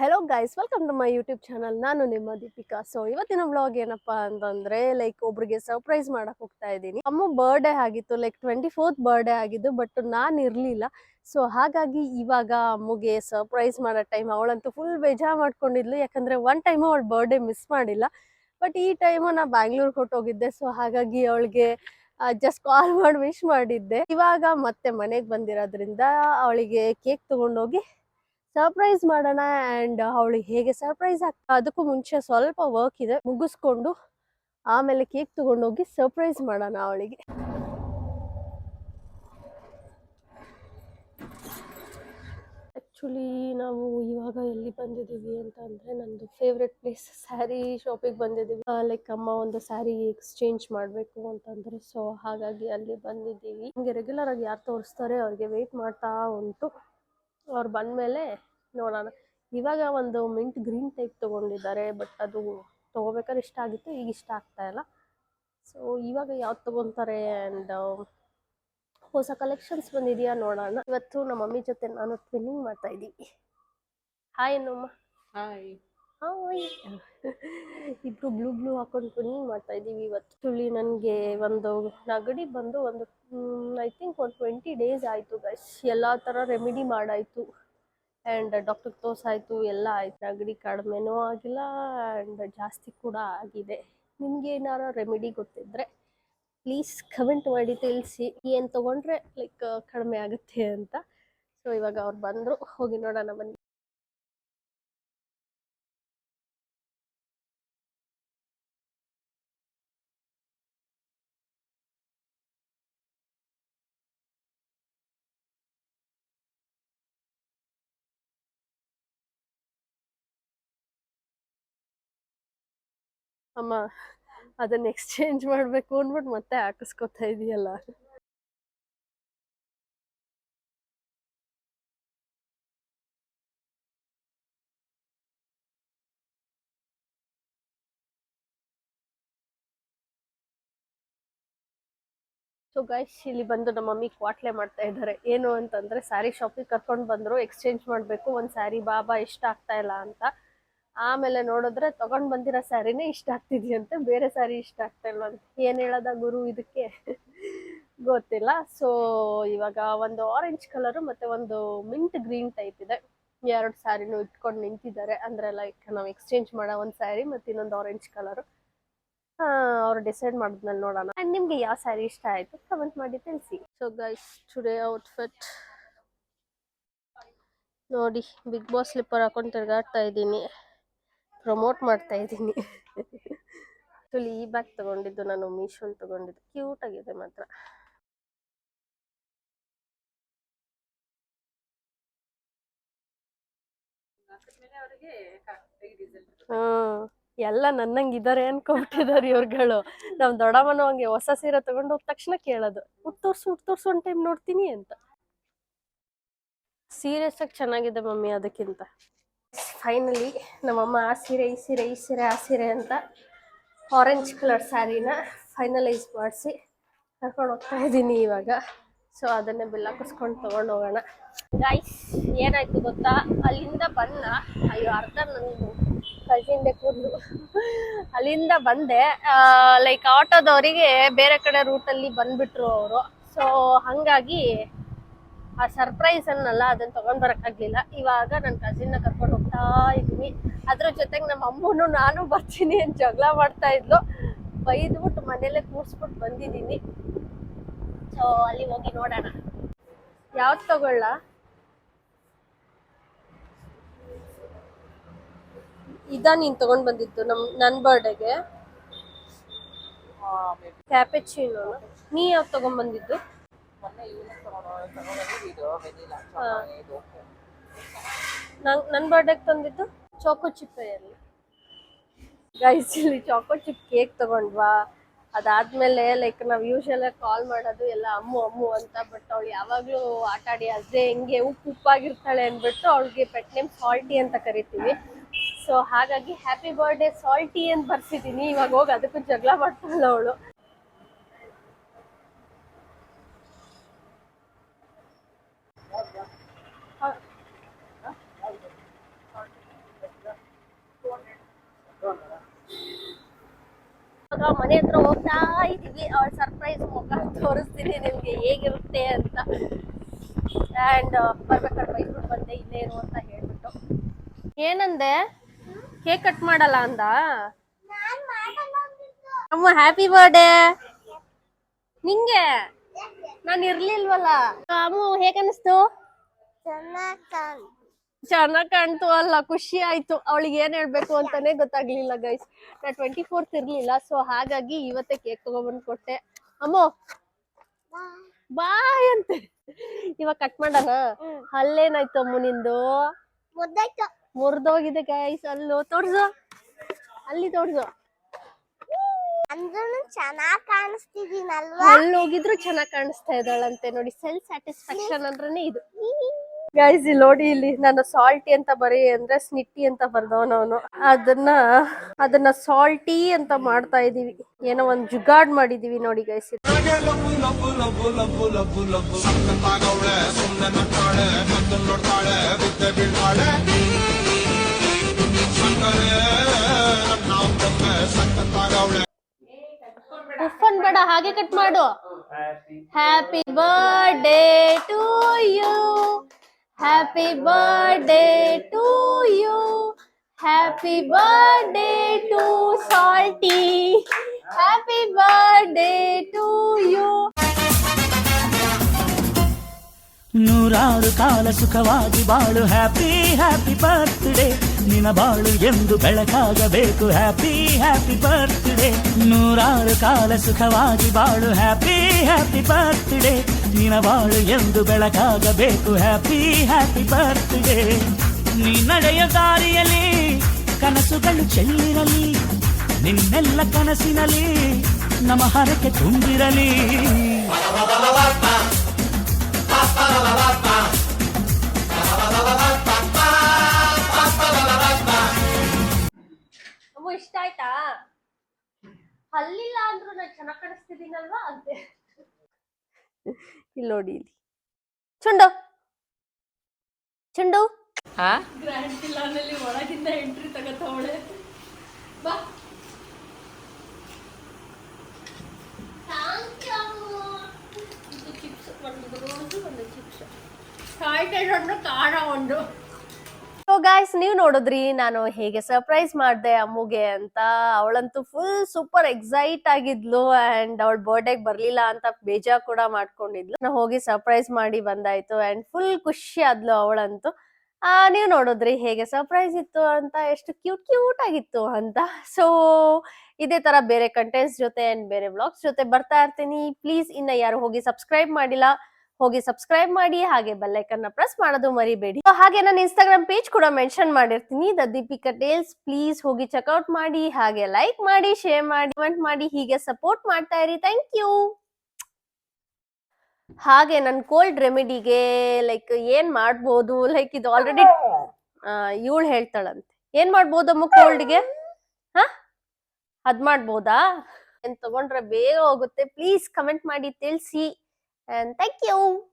Hello guys welcome to my YouTube channel ನಾನು ನಿಮ್ಮ Deepika. So ಇವತ್ತಿನ ಬ್ಲಾಗ್ ಏನಪ್ಪಾ ಅಂತಂದ್ರೆ ಲೈಕ್ ಒಬ್ರಿಗೆ ಸರ್ಪ್ರೈಸ್ ಮಾಡಕ್ ಹೋಗ್ತಾ ಇದ್ದೀನಿ. ಅಮ್ಮ ಬರ್ಡೇ ಆಗಿತ್ತು ಲೈಕ್ ಟ್ವೆಂಟಿ ಫೋರ್ತ್ ಬರ್ಡೇ ಆಗಿದ್ದು ಬಟ್ ನಾನು ಇರಲಿಲ್ಲ. ಸೊ ಹಾಗಾಗಿ ಇವಾಗ ಅಮ್ಮಗೆ ಸರ್ಪ್ರೈಸ್ ಮಾಡೋ ಟೈಮ್ ಅವಳಂತೂ ಫುಲ್ ಬೇಜಾರ್ ಮಾಡ್ಕೊಂಡಿದ್ಲು. ಯಾಕಂದ್ರೆ ಒನ್ ಟೈಮು ಅವಳು ಬರ್ಡೇ ಮಿಸ್ ಮಾಡಿಲ್ಲ. ಬಟ್ ಈ ಟೈಮು ನಾ ಬ್ಯಾಂಗ್ಳೂರ್ ಕೊಟ್ಟೋಗಿದ್ದೆ ಸೊ ಹಾಗಾಗಿ ಅವಳಿಗೆ ಜಸ್ಟ್ ಕಾಲ್ ಮಾಡಿ ವಿಶ್ ಮಾಡಿದ್ದೆ. ಇವಾಗ ಮತ್ತೆ ಮನೆಗೆ ಬಂದಿರೋದ್ರಿಂದ ಅವಳಿಗೆ ಕೇಕ್ ತಗೊಂಡೋಗಿ ಸರ್ಪ್ರೈಸ್ ಮಾಡೋಣ ಆ್ಯಂಡ್ ಅವಳಿಗೆ ಹೇಗೆ ಸರ್ಪ್ರೈಸ್ ಆಗ್ತಾ, ಅದಕ್ಕೂ ಮುಂಚೆ ಸ್ವಲ್ಪ ವರ್ಕ್ ಇದೆ, ಮುಗಿಸ್ಕೊಂಡು ಆಮೇಲೆ ಕೇಕ್ ತೊಗೊಂಡೋಗಿ ಸರ್ಪ್ರೈಸ್ ಮಾಡೋಣ ಅವಳಿಗೆ. ಆ್ಯಕ್ಚುಲಿ ನಾವು ಇವಾಗ ಎಲ್ಲಿ ಬಂದಿದ್ದೀವಿ ಅಂತ ಅಂದರೆ ನನ್ನದು ಫೇವ್ರೆಟ್ ಪ್ಲೇಸ್ ಸ್ಯಾರಿ ಶಾಪಿಗೆ ಬಂದಿದ್ದೀವಿ. ಲೈಕ್ ಅಮ್ಮ ಒಂದು ಸ್ಯಾರಿ ಎಕ್ಸ್ಚೇಂಜ್ ಮಾಡಬೇಕು ಅಂತಂದರೆ ಸೊ ಹಾಗಾಗಿ ಅಲ್ಲಿ ಬಂದಿದ್ದೀವಿ. ಹಿಂಗೆ ರೆಗ್ಯುಲರ್ ಆಗಿ ಯಾರು ತೋರಿಸ್ತಾರೆ, ಅವ್ರಿಗೆ ವೆಯ್ಟ್ ಮಾಡ್ತಾ ಉಂಟು. ಅವ್ರು ಬಂದಮೇಲೆ ನೋಡೋಣ. ಇವಾಗ ಒಂದು ಮಿಂಟ್ ಗ್ರೀನ್ ಟೈಪ್ ತೊಗೊಂಡಿದ್ದಾರೆ, ಬಟ್ ಅದು ತೊಗೋಬೇಕಾದ್ರೆ ಇಷ್ಟ ಆಗಿತ್ತು, ಈಗ ಇಷ್ಟ ಆಗ್ತಾ ಇಲ್ಲ. ಸೊ ಇವಾಗ ಯಾವ್ದು ತೊಗೊತಾರೆ ಆ್ಯಂಡ್ ಹೊಸ ಕಲೆಕ್ಷನ್ಸ್ ಬಂದಿದೆಯಾ ನೋಡೋಣ. ಇವತ್ತು ನಮ್ಮ ಮಮ್ಮಿ ಜೊತೆ ನಾನು ಟ್ವಿನ್ನಿಂಗ್ ಮಾಡ್ತಾ ಇದ್ದೀನಿ. ಹಾಯ್ ನಮ್ಮ ಹಾಯ್ ಹಾಯ್. ಇಬ್ರು ಬ್ಲೂ ಬ್ಲೂ ಹಾಕೊಂಡು ಟ್ವಿನ್ನಿಂಗ್ ಮಾಡ್ತಾ ಇದೀವಿ ಇವತ್ತು. ತುಳಿ ನನಗೆ ಒಂದು ನಗಡಿ ಬಂದು ಒಂದು ಐ ಥಿಂಕ್ ಒಂದು ಟ್ವೆಂಟಿ ಡೇಸ್ ಆಯಿತು ಗೈಸ್ ಎಲ್ಲ ಥರ ರೆಮಿಡಿ ಮಾಡಾಯಿತು. ಆ್ಯಂಡ್ ಡಾಕ್ಟರ್ ತೋರ್ಸಾಯಿತು, ಎಲ್ಲ ಆಯ್ತು. ನೆಗಡಿ ಕಡಿಮೆನೂ ಆಗಿಲ್ಲ ಆ್ಯಂಡ್ ಜಾಸ್ತಿ ಕೂಡ ಆಗಿದೆ. ನಿಮ್ಗೆ ಏನಾರ ರೆಮಿಡಿ ಗೊತ್ತಿದ್ರೆ ಪ್ಲೀಸ್ ಕಮೆಂಟ್ ಮಾಡಿ ತಿಳಿಸಿ. ಏನು ತೊಗೊಂಡ್ರೆ ಲೈಕ್ ಕಡಿಮೆ ಆಗುತ್ತೆ ಅಂತ. ಸೊ ಇವಾಗ ಅವ್ರು ಬಂದರು. ಹೋಗಿ ನೋಡೋಣ ಬನ್ನಿ. ಅಮ್ಮ, ಅದನ್ನ ಎಕ್ಸ್ಚೇಂಜ್ ಮಾಡಬೇಕು ಅಂದ್ಬಿಟ್ಟು ಮತ್ತೆ ಹಾಕಿಸ್ಕೊತಾ ಇದೆಯಲ್ಲ. ಸೊ ಗೈಸ್ ಇಲ್ಲಿ ಬಂದು ನಮ್ಮ ಮಮ್ಮಿ ಕ್ವಾಟ್ಲೆ ಮಾಡ್ತಾ ಇದ್ದಾರೆ. ಏನು ಅಂತಂದ್ರೆ ಸ್ಯಾರಿ ಶಾಪಿಗೆ ಕರ್ಕೊಂಡು ಬಂದ್ರು ಎಕ್ಸ್ಚೇಂಜ್ ಮಾಡಬೇಕು. ಒಂದು ಸ್ಯಾರಿ ಬಾಬಾ ಇಷ್ಟ ಆಗ್ತಾ ಇಲ್ಲ ಅಂತ. ಆಮೇಲೆ ನೋಡಿದ್ರೆ ತಗೊಂಡ್ ಬಂದಿರೋ ಸ್ಯಾರಿನೇ ಇಷ್ಟ ಆಗ್ತಿದ್ಯಂತೆ ಬೇರೆ ಸ್ಯಾರಿ ಇಷ್ಟ ಆಗ್ತಾ ಇಲ್ಲ ಅಂತ. ಏನ್ ಹೇಳದ ಗುರು ಇದಕ್ಕೆ? ಗೊತ್ತಿಲ್ಲ. ಸೊ ಇವಾಗ ಒಂದು ಆರೆಂಜ್ ಕಲರ್ ಮತ್ತೆ ಒಂದು ಮಿಂಟ್ ಗ್ರೀನ್ ಟೈಪ್ ಇದೆ. ಎರಡು ಸ್ಯಾರಿನೂ ಇಟ್ಕೊಂಡು ನಿಂತಿದ್ದಾರೆ. ಅಂದ್ರೆ ಲೈಕ್ ನಾವು ಎಕ್ಸ್ಚೇಂಜ್ ಮಾಡೋ ಒಂದು ಸ್ಯಾರಿ ಮತ್ತೆ ಇನ್ನೊಂದು ಆರೆಂಜ್ ಕಲರ್ ಅವ್ರು ಡಿಸೈಡ್ ಮಾಡಿದ್ಮೇಲೆ ನೋಡೋಣ. ಆ್ಯಂಡ್ ನಿಮ್ಗೆ ಯಾವ ಸ್ಯಾರಿ ಇಷ್ಟ ಆಯ್ತು? ಕಮೆಂಟ್ ಮಾಡಿ ತಿಳಿಸಿ. ಸೊ ಗೈಸ್ ಟುಡೇ ಔಟ್ಫಿಟ್ ನೋಡಿ ಬಿಗ್ ಬಾಸ್ ಸ್ಲಿಪ್ಪರ್ ಹಾಕೊಂಡು ತಿರ್ಗಾಡ್ತಾ ಇದ್ದೀನಿ. ಪ್ರಮೋಟ್ ಮಾಡ್ತಾ ಇದ್ದೀನಿ. ಆ್ಯಕ್ಚುಲಿ ಈ ಬ್ಯಾಗ್ ತಗೊಂಡಿದ್ದು ನಾನು ಮೀಶೋಲ್ ತಗೊಂಡಿದ್ದು. ಕ್ಯೂಟ್ ಆಗಿದೆ ಮಾತ್ರ. ಹ್ಮ್. ಎಲ್ಲ ನನ್ನಂಗಿದ್ದಾರೆ ಇದಾರೆ ಅನ್ಕೊಂಬಿಟ್ಟಿದಾರೆ ಇವ್ರುಗಳು. ನಮ್ ದೊಡ್ಡಮ್ಮನ ಹಂಗೆ ಹೊಸ ಸೀರೆ ತಗೊಂಡು ಹೋದ ತಕ್ಷಣ ಕೇಳೋದು. ಉಟ್ ತೋರ್ಸು ಉಟ್ ತೋರ್ಸು ಒಂದ್ ಟೈಮ್ ನೋಡ್ತೀನಿ ಅಂತ. ಸೀರಿಯಸ್ ಆಗಿ ಚೆನ್ನಾಗಿದೆ ಮಮ್ಮಿ ಅದಕ್ಕಿಂತ. ಫೈನಲಿ ನಮ್ಮಮ್ಮ ಆ ಸೀರೆ, ಈ ಸೀರೆ ಈ ಸೀರೆ, ಆ ಸೀರೆ ಅಂತ ಆರೆಂಜ್ ಕಲರ್ ಸ್ಯಾರಿನ ಫೈನಲೈಸ್ ಮಾಡಿಸಿ ಕರ್ಕೊಂಡು ಹೋಗ್ತಾ ಇದ್ದೀನಿ ಇವಾಗ. ಸೊ ಅದನ್ನೇ ಬಿಲ್ ಹಾಕಿಸ್ಕೊಂಡು ತೊಗೊಂಡು ಹೋಗೋಣ. ಗೈಸ್ ಏನಾಯ್ತು ಗೊತ್ತಾ? ಅಲ್ಲಿಂದ ಬಂದ, ಅಯ್ಯೋ, ಅರ್ಧ ನಂದು ಕಸಿಂದೆ ಕೂದಲು. ಅಲ್ಲಿಂದ ಬಂದೆ ಲೈಕ್ ಆಟೋದವರಿಗೆ ಬೇರೆ ಕಡೆ ರೂಟಲ್ಲಿ ಬಂದ್ಬಿಟ್ರು ಅವರು. ಸೊ ಹಾಗಾಗಿ ಆ ಸರ್ಪ್ರೈಸ್ ಅನ್ನಲ್ಲ, ಅದನ್ನ ತಗೊಂಡ್ ಬರೋಕ್ಕಾಗಲಿಲ್ಲ. ಇವಾಗ ನನ್ನ ಕಸಿನ್ನ ಕರ್ಕೊಂಡು ಹೋಗ್ತಾ ಇದ್ವಿ ಅದ್ರ ಜೊತೆಗೆ ನಮ್ಮ ಅಮ್ಮನು ನಾನು ಬರ್ತೀನಿ ಅಂತ ಜಗಳ ಮಾಡ್ತಾ ಇದ್ಲು. ಬೈದ್ಬಿಟ್ಟು ಮನೇಲೆ ಕೂರ್ಸ್ಬಿಟ್ಟು ಬಂದಿದ್ದೀನಿ. ಸೊ ಅಲ್ಲಿ ಹೋಗಿ ನೋಡೋಣ. ಯಾವ್ದು ತಗೊಳ್ಳ? ಇದ ನೀನ್ ತಗೊಂಡ್ ಬಂದಿದ್ದು ನಮ್ ನನ್ ಬರ್ಡೇಗೆ ಕ್ಯಾಪೆಚಿನೋ ನೀ? ಯಾವ್ದು ತಗೊಂಡ್ ಬಂದಿದ್ದು? ಹಾ. ನನ್ ನನ್ನ ಬರ್ಡೇಗೆ ತಂದಿದ್ದು ಚಾಕೋ ಚಿಪ್ಪೆಯಲ್ಲಿ ಗೈಸ್ ಇಲ್ಲಿ ಚಾಕೋ ಚಿಪ್ ಕೇಕ್ ತಗೊಂಡ್ವಾ? ಅದಾದ್ಮೇಲೆ ಲೈಕ್ ನಾವು ಯೂಶಲ್ ಕಾಲ್ ಮಾಡೋದು ಎಲ್ಲ ಅಮ್ಮು ಅಮ್ಮು ಅಂತ ಬಟ್ ಅವಳು ಯಾವಾಗಲೂ ಆಟ ಆಡಿ ಅದೇ ಹೆಂಗೆ ಉಪ್ಪು ಉಪ್ಪಾಗಿರ್ತಾಳೆ ಅಂದ್ಬಿಟ್ಟು ಅವಳಿಗೆ ಪೆಟ್ ನೇಮ್ ಸಾಲ್ಟಿ ಅಂತ ಕರಿತೀವಿ. ಸೊ ಹಾಗಾಗಿ ಹ್ಯಾಪಿ ಬರ್ಡೇ ಸಾಲ್ಟಿ ಅಂತ ಬರ್ಸಿದ್ದೀನಿ ಇವಾಗ ಹೋಗಿ ಅದಕ್ಕೂ ಜಗಳ ಮಾಡ್ತಾಳೆ ಅವಳು. ಇವಾಗ ಮನೆ ಹತ್ರ ಹೋಗ್ತಾ ಇದೀವಿ ಅವಳ ಸರ್ಪ್ರೈಸ್ ಮುಖ ತೋರಿಸ್ತೀನಿ ನಿಮ್ಗೆ ಹೇಗಿರುತ್ತೆ ಅಂತ. ಆ್ಯಂಡ್ ಬರ್ಬೇಕಾದ್ರೆ ಬೈಸ್ಬಿಟ್ಟು ಬಂದೆ ಇಲ್ಲೇ ಇರು ಅಂತ ಹೇಳ್ಬಿಟ್ಟು. ಏನಂದೆ? ಕೇಕ್ ಕಟ್ ಮಾಡಲ್ಲ ಅಂದ? ಅಮ್ಮ ಹ್ಯಾಪಿ ಬರ್ಡೇ ನಿಂಗೆ? ನಾನು ಇರ್ಲಿಲ್ವಲ್ಲ. ಅಮ್ಮ ಹೇಗನ್ನಿಸ್ತು ಚೆನ್ನಾಗ್ ಕಾಣ್ತು ಅಲ್ಲ ಖುಷಿ ಆಯ್ತು. ಅವಳಿಗೆ ಏನ್ ಹೇಳ್ಬೇಕು ಅಂತಾನೆ ಗೊತ್ತಾಗ್ಲಿಲ್ಲ ಗೈಸ್ ನಾ ಟ್ವೆಂಟಿ ಫೋರ್ತ್ ಇರ್ಲಿಲ್ಲ ಸೊ ಹಾಗಾಗಿ ಇವತ್ತೇ ಕೇಕ್ ತಗೊಬಂದ್ ಕೊಟ್ಟೆ. ಅಮ್ಮೋ ಬಾಯ್ ಅಂತೆ. ಇವಾಗ ಕಟ್ ಮಾಡಣ? ಅಲ್ಲೇನಾಯ್ತು ಅಮ್ಮ ನಿಂದು? ಮುರಿದೋಗಿದೆ ಗೈಸ್ ಅಲ್ಲೋ ತೋರ್ಸು. ಅಲ್ಲಿ ತೋರ್ಸು. ಚೆನ್ನಾಗ್ ಕಾಣಿಸ್ತಿದೀನಲ್ವಾ? ಅಲ್ಲಿ ಹೋಗಿದ್ರು ಚೆನ್ನಾಗ್ ಕಾಣಿಸ್ತಾ ಇದ್ದಾಳಂತೆ ನೋಡಿ. ಸೆಲ್ಫ್ ಸ್ಯಾಟಿಸ್ಫ್ಯಾಕ್ಷನ್ ಅಂದ್ರೇನೆ ಇದು. ಗೈಸ್ ಇಲ್ಲಿ ನೋಡಿ ಇಲ್ಲಿ ನಾನು ಸಾಲ್ಟಿ ಅಂತ ಬರೀ ಅಂದ್ರೆ ಸ್ನಿಟ್ಟಿ ಅಂತ ಬರ್ದವನವನು ಅದನ್ನ ಅದನ್ನ ಸಾಲ್ಟಿ ಅಂತ ಮಾಡ್ತಾ ಇದೀವಿ ಏನೋ ಒಂದ್ ಜುಗಾಡ್ ಮಾಡಿದೀವಿ ನೋಡಿ ಗೈಸ್ ಉಫನ್ ಬೇಡ ಹಾಗೆ ಕಟ್ ಮಾಡು. Happy birthday to you happy birthday to you happy birthday to Salty happy birthday to you ನೂರಾರು ಕಾಲ ಸುಖವಾಗಿ ಬಾಳು. ಹ್ಯಾಪಿ ಹ್ಯಾಪಿ ಬರ್ತ್ಡೇ ನಿನ ಬಾಳು ಎಂದು ಬೆಳಕಾಗಬೇಕು. ಹ್ಯಾಪಿ ಹ್ಯಾಪಿ ಬರ್ತ್ಡೇ ನೂರಾರು ಕಾಲ ಸುಖವಾಗಿ ಬಾಳು. ಹ್ಯಾಪಿ ಹ್ಯಾಪಿ ಬರ್ತ್ಡೇ ನಿನ ಬಾಳು ಎಂದು ಬೆಳಕಾಗಬೇಕು. ಹ್ಯಾಪಿ ಹ್ಯಾಪಿ ಬರ್ತ್ಡೇ ನೀ ನಡೆಯ ದಾರಿಯಲ್ಲಿ ಕನಸುಗಳು ಚೆಲ್ಲಿರಲಿ. ನಿನ್ನೆಲ್ಲ ಕನಸಿನಲ್ಲಿ ನಮ್ಮ ಹರಕೆ ತುಂಬಿರಲಿ. ಇಷ್ಟ ಆಯ್ತಾ? ಅಲ್ಲಿಲ್ಲ ಅಂದ್ರೂ ನಾನು ಚೆನ್ನಾಗಿ ಕಾಣಿಸ್ತಿದ್ದೀನಲ್ವಾ? ಅಂತೆ. ಇಲ್ಲಿ ನೋಡಿ ಇಲ್ಲಿ. ಚುಂಡು. ಚುಂಡು. ಹಾ ಗ್ರ್ಯಾಂಡ್ ಪಿಲಾನಲ್ಲಿ ಒಳಗಿಂದ ಎಂಟ್ರಿ ತಗತ್ತವಳೆ ಬಾ. ಇದು ಚಿಪ್ಸ್ ಒಂದು ರೋಸು ಒಂದು ಚಿಪ್ಸ್ ಸಾಲ್ಟೆಡ್ ಒಂದು ಖಾರ ಒಂದು. ಸೊ ಗಾಯ್ಸ್ ನೀವು ನೋಡಿದ್ರಿ, ನಾನು ಹೇಗೆ ಸರ್ಪ್ರೈಸ್ ಮಾಡಿದೆ ಅಮ್ಮುಗೆ ಅಂತ. ಅವಳಂತೂ ಫುಲ್ ಸೂಪರ್ ಎಕ್ಸೈಟ್ ಆಗಿದ್ಲು ಅಂಡ್ ಅವಳ ಬರ್ಡೇಗೆ ಬರ್ಲಿಲ್ಲ ಅಂತ ಬೇಜಾರ್ ಕೂಡ ಮಾಡ್ಕೊಂಡಿದ್ಲು. ನಾ ಹೋಗಿ ಸರ್ಪ್ರೈಸ್ ಮಾಡಿ ಬಂದಾಯ್ತು ಅಂಡ್ ಫುಲ್ ಖುಷಿ ಆದ್ಲು ಅವಳಂತೂ. ಆ, ನೀವು ನೋಡಿದ್ರಿ ಹೇಗೆ ಸರ್ಪ್ರೈಸ್ ಇತ್ತು ಅಂತ, ಎಷ್ಟು ಕ್ಯೂಟ್ ಕ್ಯೂಟ್ ಆಗಿತ್ತು ಅಂತ. ಸೊ ಇದೇ ತರ ಬೇರೆ ಕಂಟೆಂಟ್ಸ್ ಜೊತೆ ಅಂಡ್ ಬೇರೆ ವ್ಲಾಗ್ಸ್ ಜೊತೆ ಬರ್ತಾ ಇರ್ತೀನಿ. ಪ್ಲೀಸ್ ಇನ್ನ ಯಾರು ಹೋಗಿ ಸಬ್ಸ್ಕ್ರೈಬ್ ಮಾಡಿಲ್ಲ ಹೋಗಿ ಸಬ್ಸ್ಕ್ರೈಬ್ ಮಾಡಿ, ಹಾಗೆ ಬೆಲ್ಲೈಕನ್ ಪ್ರೆಸ್ ಮಾಡೋದು ಮರಿಬೇಡಿ. ಹಾಗೆ ನನ್ನ ಇನ್ಸ್ಟಾಗ್ರಾಮ್ ಪೇಜ್ ಕೂಡ ಮೆನ್ಷನ್ ಮಾಡಿರ್ತೀನಿ. ದ ದೀಪಿಕಾ ಟೇಲ್ಸ್ ಪ್ಲೀಸ್ ಹೋಗಿ ಚೆಕ್ಔಟ್ ಮಾಡಿ, ಹಾಗೆ ಲೈಕ್ ಮಾಡಿ ಶೇರ್ ಮಾಡಿ ಕಮೆಂಟ್ ಮಾಡಿ, ಹೀಗೆ ಸಪೋರ್ಟ್ ಮಾಡ್ತಾ ಇರಿ. ಥ್ಯಾಂಕ್ ಯು ಹಾಗೆ ನನ್ನ ಕೋಲ್ಡ್ ರೆಮಿಡಿಗೆ ಲೈಕ್ ಏನ್ ಮಾಡ್ಬೋದು? ಲೈಕ್ ಇದು ಆಲ್ರೆಡಿ ಇವಳು ಹೇಳ್ತಾಳಂತೆ. ಏನ್ ಮಾಡ್ಬೋದಮ್ಮ ಕೋಲ್ಡ್ಗೆ ಹಾ? ಅದ್ ಮಾಡ್ಬೋದಾ? ಏನ್ ತಗೊಂಡ್ರೆ ಬೇಗ ಹೋಗುತ್ತೆ. ಪ್ಲೀಸ್ ಕಮೆಂಟ್ ಮಾಡಿ, ತಿಳಿಸಿ. And thank you